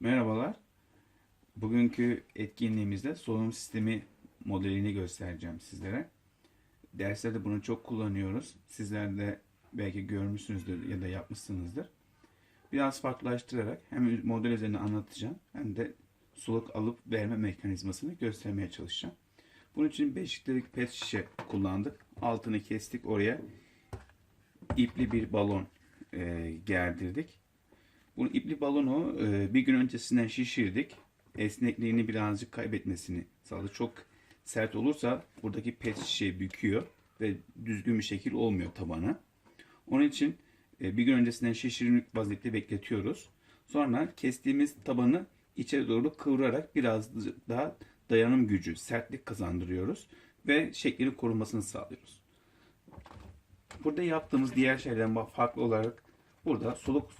Merhabalar. Bugünkü etkinliğimizde solunum sistemi modelini göstereceğim sizlere. Derslerde bunu çok kullanıyoruz. Sizler de belki görmüşsünüzdür ya da yapmışsınızdır. Biraz farklılaştırarak hem model üzerine anlatacağım hem de soluk alıp verme mekanizmasını göstermeye çalışacağım. Bunun için 5 litrelik pet şişe kullandık. Altını kestik oraya ipli bir balon e, gerdirdik. Bu ipli balonu e, bir gün öncesinden şişirdik. Esnekliğini birazcık kaybetmesini sağladı. Çok sert olursa buradaki pet şişe büküyor ve düzgün bir şekil olmuyor tabanı. Onun için e, bir gün öncesinden şişirilmiş vaziyette bekletiyoruz. Sonra kestiğimiz tabanı içeri doğru kıvırarak biraz daha dayanım gücü, sertlik kazandırıyoruz ve şeklini korumasını sağlıyoruz. Burada yaptığımız diğer şeylerden farklı olarak burada soluk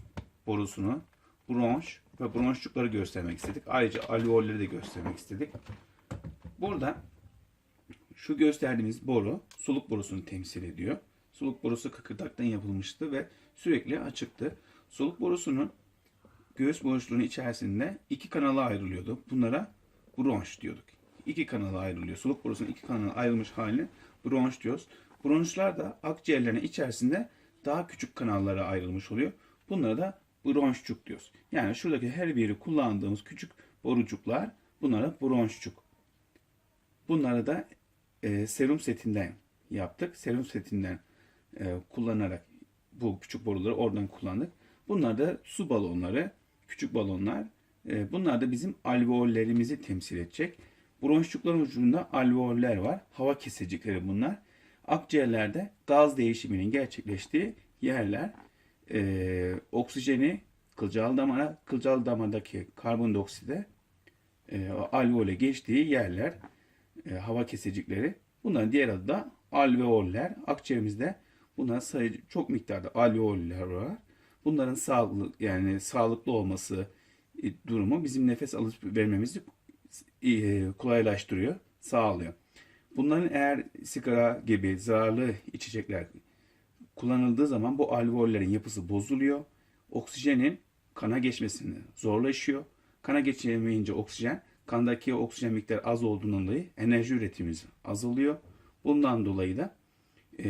borusunu, bronş ve bronşçukları göstermek istedik. Ayrıca alveolleri de göstermek istedik. Burada şu gösterdiğimiz boru soluk borusunu temsil ediyor. Soluk borusu kıkırdaktan yapılmıştı ve sürekli açıktı. Soluk borusunun göğüs boşluğunun içerisinde iki kanala ayrılıyordu. Bunlara bronş diyorduk. İki kanala ayrılıyor. Soluk borusunun iki kanala ayrılmış halini bronş diyoruz. Bronşlar da akciğerlerin içerisinde daha küçük kanallara ayrılmış oluyor. Bunlara da bronşçuk diyoruz. Yani şuradaki her biri kullandığımız küçük borucuklar bunlara bronşçuk. Bunları da e, serum setinden yaptık. Serum setinden e, kullanarak bu küçük boruları oradan kullandık. Bunlar da su balonları, küçük balonlar. E, bunlar da bizim alveollerimizi temsil edecek. Bronşçukların ucunda alveoller var. Hava kesecikleri bunlar. Akciğerlerde gaz değişiminin gerçekleştiği yerler. E, oksijeni kılcal damara, kılcal damardaki karbondiokside e, alveole geçtiği yerler, e, hava kesecikleri. Bunların diğer adı da alveoller. Akciğerimizde bunlar sayıcı çok miktarda alveoller var. Bunların sağlıklı yani sağlıklı olması e, durumu bizim nefes alıp vermemizi e, kolaylaştırıyor, sağlıyor. Bunların eğer sigara gibi zararlı içecekler kullanıldığı zaman bu alveollerin yapısı bozuluyor. Oksijenin kana geçmesini zorlaşıyor. Kana geçemeyince oksijen, kandaki oksijen miktarı az olduğundan dolayı enerji üretimimiz azalıyor. Bundan dolayı da e,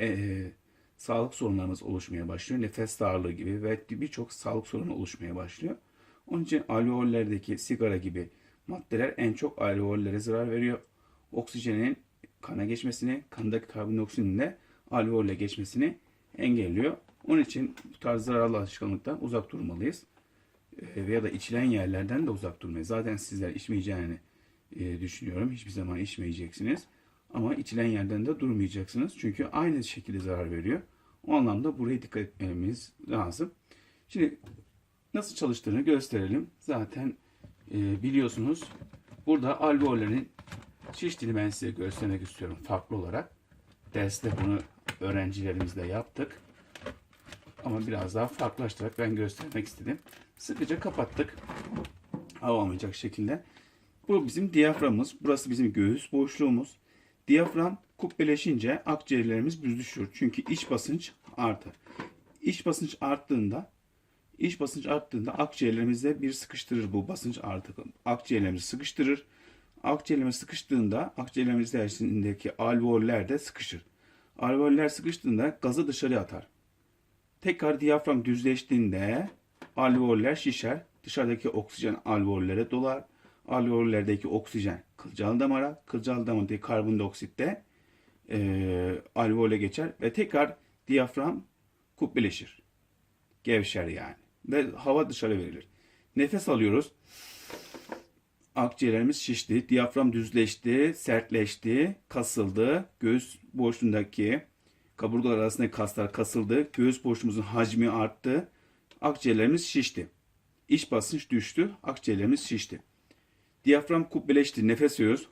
e, sağlık sorunlarımız oluşmaya başlıyor. Nefes darlığı gibi ve birçok sağlık sorunu oluşmaya başlıyor. Onun için alveollerdeki sigara gibi maddeler en çok alveollere zarar veriyor. Oksijenin kana geçmesini, kandaki karbondioksinin de alveolle geçmesini engelliyor. Onun için bu tarz zararlı alışkanlıktan uzak durmalıyız. E, veya da içilen yerlerden de uzak durmayız. Zaten sizler içmeyeceğini e, düşünüyorum. Hiçbir zaman içmeyeceksiniz. Ama içilen yerden de durmayacaksınız. Çünkü aynı şekilde zarar veriyor. O anlamda buraya dikkat etmemiz lazım. Şimdi nasıl çalıştığını gösterelim. Zaten e, biliyorsunuz burada alveollerin şiştiğini ben size göstermek istiyorum farklı olarak. Derste bunu öğrencilerimizle yaptık. Ama biraz daha farklılaştırarak ben göstermek istedim. Sıkıca kapattık. Hava almayacak şekilde. Bu bizim diyaframımız. Burası bizim göğüs boşluğumuz. Diyafram kubbeleşince akciğerlerimiz büzüşür. Çünkü iç basınç artar. İç basınç arttığında iç basınç arttığında akciğerlerimizde bir sıkıştırır bu basınç artık. Akciğerlerimizi sıkıştırır. Akciğerlerimiz sıkıştığında akciğerlerimiz içerisindeki alveoller de sıkışır. Alveoller sıkıştığında gazı dışarı atar. Tekrar diyafram düzleştiğinde alveoller şişer. Dışarıdaki oksijen alveollere dolar. Alveollerdeki oksijen kılcal damara, kılcal damardaki karbondioksit de e, alveole geçer ve tekrar diyafram kubbeleşir. Gevşer yani. Ve hava dışarı verilir. Nefes alıyoruz. Akciğerlerimiz şişti, diyafram düzleşti, sertleşti, kasıldı. Göğüs boşluğundaki kaburgalar arasındaki kaslar kasıldı. Göğüs boşluğumuzun hacmi arttı. Akciğerlerimiz şişti. İç basınç düştü. Akciğerlerimiz şişti. Diyafram kubbeleşti. Nefes veriyoruz.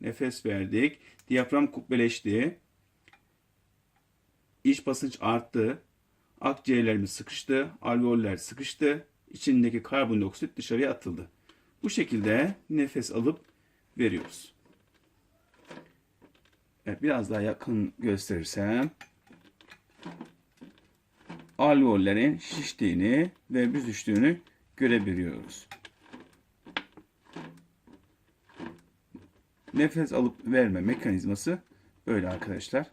Nefes verdik. Diyafram kubbeleşti. İç basınç arttı. Akciğerlerimiz sıkıştı. Alveoller sıkıştı. İçindeki karbondioksit dışarıya atıldı. Bu şekilde nefes alıp veriyoruz. Evet, biraz daha yakın gösterirsem alveollerin şiştiğini ve büzüştüğünü görebiliyoruz. Nefes alıp verme mekanizması böyle arkadaşlar.